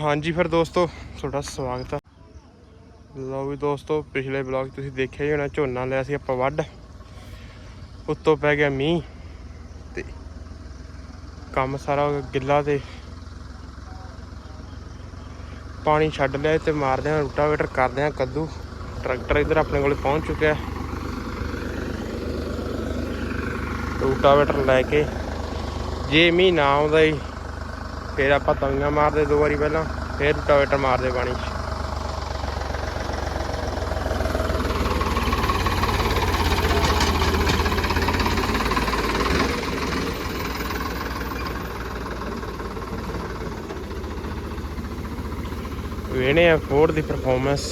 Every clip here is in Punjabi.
ਹਾਂਜੀ ਫਿਰ ਦੋਸਤੋ, ਤੁਹਾਡਾ ਸਵਾਗਤ ਹੈ ਲਓ ਵੀ ਦੋਸਤੋ, ਪਿਛਲੇ ਵਲੌਗ ਤੁਸੀਂ ਦੇਖਿਆ ਹੀ ਹੋਣਾ, ਝੋਨਾ ਲਿਆ ਸੀ ਆਪਾਂ ਵੱਢ। ਉੱਤੋਂ ਪੈ ਗਿਆ ਮੀਂਹ ਤੇ ਕੰਮ ਸਾਰਾ ਗਿੱਲਾ ਤੇ। ਪਾਣੀ ਛੱਡ ਲਿਆ ਤੇ ਮਾਰਦੇ ਆ ਰੂਟਾਵੇਟਰ, ਕਰਦੇ ਆ ਕੱਦੂ। ਟਰੈਕਟਰ ਇੱਧਰ ਆਪਣੇ ਕੋਲੇ ਪਹੁੰਚ ਚੁੱਕਿਆ। ਰੂਟਾਵੇਟਰ ਲੈ ਕੇ, ਜੇ ਮੀਂਹ ਨਾ ਆਉਂਦਾ ਹੀ ਫਿਰ ਆਪਾਂ ਤਵੀਆਂ ਮਾਰਦੇ ਦੋ ਵਾਰੀ ਪਹਿਲਾਂ, ਫਿਰ ਰੂਟਾਵੇਟਰ ਮਾਰਦੇ ਪਾਣੀ 'ਚ। ਵੇਣੇ ਆ ਫੋਰਡ ਦੀ ਪਰਫਾਰਮੈਂਸ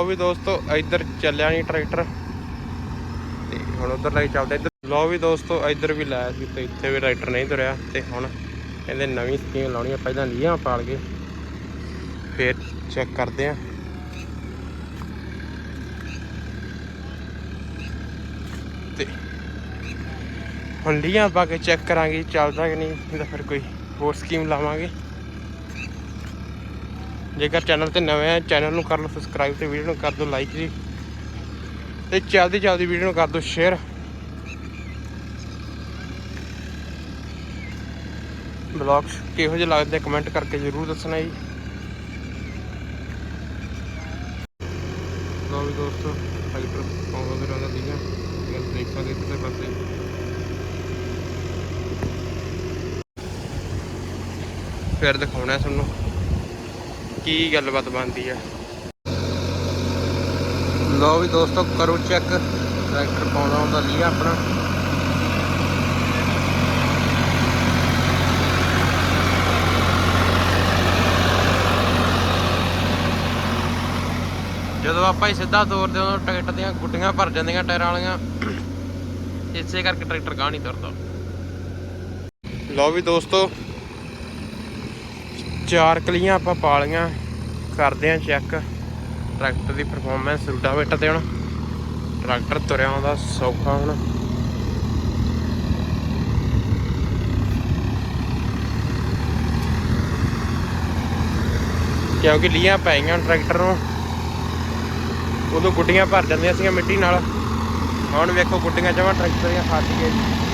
ਲਓ ਵੀ ਦੋਸਤੋ, ਇੱਧਰ ਚੱਲਿਆ ਨਹੀਂ ਟਰੈਕਟਰ। ਤੇ ਹੁਣ ਉਧਰ ਲੈ ਕੇ ਚੱਲਦੇ ਇੱਧਰ। ਲਓ ਵੀ ਦੋਸਤੋ, ਇੱਧਰ ਵੀ ਲਾਇਆ ਸੀ ਤੇ ਇੱਥੇ ਵੀ ਟਰੈਕਟਰ ਨਹੀਂ ਤੁਰਿਆ। ਤੇ ਹੁਣ ਕਹਿੰਦੇ ਨਵੀਂ ਸਕੀਮ ਲਾਉਣੀ ਆ, ਪਹਿਲਾਂ ਲੀਹਾਂ ਪਾਲ ਕੇ। ਫਿਰ ਚੈੱਕ ਕਰਦੇ ਆ। ਤੇ ਹੁਣ ਲੀਹਾਂ ਪਾ ਕੇ ਚੈੱਕ ਕਰਾਂਗੇ ਚੱਲਦਾ ਕਿ ਨਹੀਂ ਨਹੀਂ ਤਾਂ ਫਿਰ ਕੋਈ ਹੋਰ ਸਕੀਮ ਲਾਵਾਂਗੇ। ਜੇਕਰ ਚੈਨਲ ਤੇ ਨਵੇਂ ਆ, ਚੈਨਲ ਨੂੰ ਕਰ ਲਓ ਸਬਸਕ੍ਰਾਈਬ ਤੇ ਵੀਡੀਓ ਨੂੰ ਕਰ ਦਿਓ ਲਾਈਕ ਜੀ। ਤੇ ਜਲਦੀ ਜਲਦੀ ਵੀਡੀਓ ਨੂੰ ਕਰ ਦਿਓ ਸ਼ੇਅਰ ਬਲੌਗਸ ਕਿਹੋ ਜਿਹੇ ਲੱਗਦੇ ਕਮੈਂਟ ਕਰਕੇ ਜ਼ਰੂਰ ਦੱਸਣਾ ਜੀ। ਲਓ ਵੀ ਦੋਸਤੋ ਫਾਈਟਰ ਪਾਉਂਦਾ ਤੇ ਰਹਿੰਦਾ ਲੀਆਂ ਇਹ ਦੇਖਾਂ ਦੇ ਇੱਧਰਲੇ ਪਾਸੇ ਫਿਰ ਦਿਖਾਉਣਾ ਤੁਹਾਨੂੰ। ਕੀ ਗੱਲਬਾਤ ਬਣਦੀ ਆ? ਲਓ ਵੀ ਦੋਸਤੋ, ਕਰੋ ਚੈੱਕ ਟਰੈਕਟਰ ਪਾਉਣਾ ਹੁੰਦਾ ਲੀਆ ਆਪਣਾ। ਜਦੋਂ ਆਪਾਂ ਹੀ ਸਿੱਧਾ ਤੋਰਦੇ ਹਾਂ, ਉਦੋਂ ਟਰੈਕਟਰ ਦੀਆਂ ਗੁੱਡੀਆਂ ਭਰ ਜਾਂਦੀਆਂ ਟਾਇਰਾਂ ਵਾਲੀਆਂ। ਇਸੇ ਕਰਕੇ ਟਰੈਕਟਰ ਗਾਹ ਨਹੀਂ ਤੁਰਦਾ। ਲਓ ਵੀ ਦੋਸਤੋ ਚਾਰ ਕਲੀਆਂ ਆਪਾਂ ਪਾ ਲਈਆਂ। ਕਰਦੇ ਆਂ ਚੈੱਕ ਟਰੈਕਟਰ ਦੀ ਪਰਫਾਰਮੈਂਸ ਰੂਟਾਵੇਟਰ ਤੇ ਹੁਣ। ਟਰੈਕਟਰ ਤੁਰਿਆ ਆਉਂਦਾ ਸੌਖਾ ਹੁਣ। ਕਿਉਂਕਿ ਲੀਆਂ ਪਈਆਂ ਟਰੈਕਟਰ ਨੂੰ। ਉਦੋਂ ਗੁੱਡੀਆਂ ਭਰ ਜਾਂਦੀਆਂ ਸੀਗੀਆਂ ਮਿੱਟੀ ਨਾਲ। ਹੁਣ ਵੇਖੋ ਗੁੱਡੀਆਂ ਜਮਾਂ ਟਰੈਕਟਰ ਦੀਆਂ ਫਸ ਗਈਆਂ ਜੀ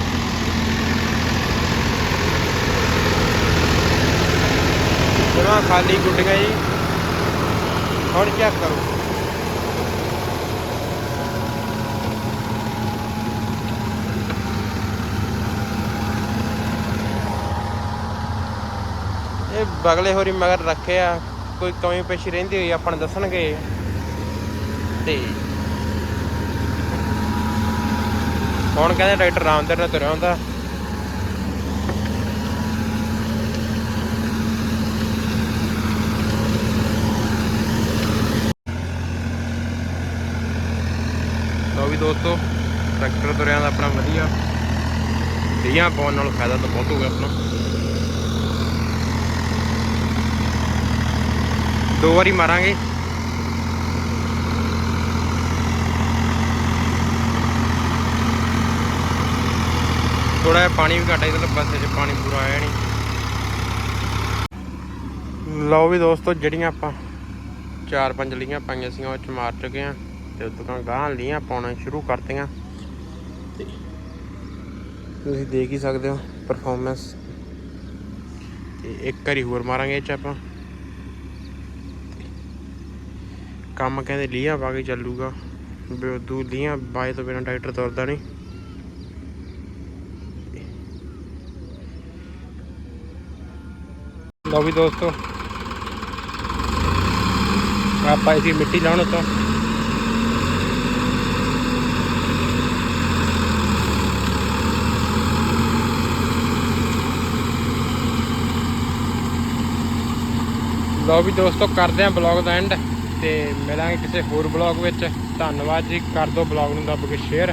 ਜਮਾਂ ਖਾਲੀ ਗੁੱਡੀਆਂ ਜੀ। ਹੁਣ ਚੈੱਕ ਕਰੋ? ਇਹ ਬਗਲੇ ਹੋਰੀ ਮਗਰ ਰੱਖੇ ਆ, ਕੋਈ ਕਮੀ ਪੇਸ਼ੀ ਰਹਿੰਦੀ ਹੋਈ ਆਪਾਂ ਨੂੰ ਦੱਸਣਗੇ। ਤੇ ਹੁਣ ਕਹਿੰਦੇ ਡਾਕਟਰ ਰਾਮਦਰ ਨਾਲ ਤੁਰਿਆ ਹੁੰਦਾ। ਲਓ ਵੀ ਦੋਸਤੋ, ਟਰੈਕਟਰ ਤੁਰਿਆਂ ਦਾ ਆਪਣਾ ਵਧੀਆ। ਲੀਆਂ ਪਾਉਣ ਨਾਲ ਫਾਇਦਾ ਤਾਂ ਬਹੁਤ ਹੋ ਆਪਣਾ। ਦੋ ਵਾਰੀ ਮਾਰਾਂਗੇ। ਥੋੜਾ ਜਿਹਾ ਪਾਣੀ ਵੀ ਘੱਟ ਹੈ ਪਾਸੇ 'ਚ ਪਾਣੀ ਪੂਰਾ ਆਇਆ ਨਹੀਂ। ਲਓ ਵੀ ਦੋਸਤੋ, ਜਿਹੜੀਆਂ ਆਪਾਂ ਚਾਰ ਪੰਜ ਲੀਆਂ ਪਾਈਆਂ ਸੀ ਉਹ ਚ ਮਾਰ ਚੁੱਕੇ ਆ ਤੇ ਉਦੋਂ ਗਾਂ ਲੀਆਂ ਪਾਉਣਾ ਸ਼ੁਰੂ ਕਰਤੀਆਂ। ਤੇ ਤੁਸੀਂ ਦੇਖ ਹੀ ਸਕਦੇ ਹੋ ਪਰਫਾਰਮੈਂਸ ਤੇ ਇੱਕ ਵਾਰੀ ਹੋਰ ਮਾਰਾਂਗੇ ਇਹ ਚ ਆਪਾਂ। ਕੰਮ ਕਹਿੰਦੇ ਲੀਆਂ ਪਾ ਕੇ ਚੱਲੂਗਾ। ਦੂ ਲੀਆਂ ਬਾਏ ਤੋਂ ਬਿਨਾਂ ਟਰੈਕਟਰ ਤੁਰਦਾ ਨਹੀਂ। ਲਓ ਵੀ ਦੋਸਤੋ, ਆਪਾਂ ਇਸੀ ਮਿੱਟੀ ਲਾਉਣ ਤੋਂ। ਲਓ ਵੀ ਦੋਸਤੋ, ਕਰਦੇ ਆਂ ਬਲੌਗ ਦਾ ਐਂਡ ਤੇ ਮਿਲਾਂਗੇ ਕਿਸੇ ਹੋਰ ਬਲੌਗ ਵਿੱਚ। ਧੰਨਵਾਦ ਜੀ, ਕਰ ਦਿਓ ਬਲੌਗ ਨੂੰ ਦੱਬ ਕੇ ਸ਼ੇਅਰ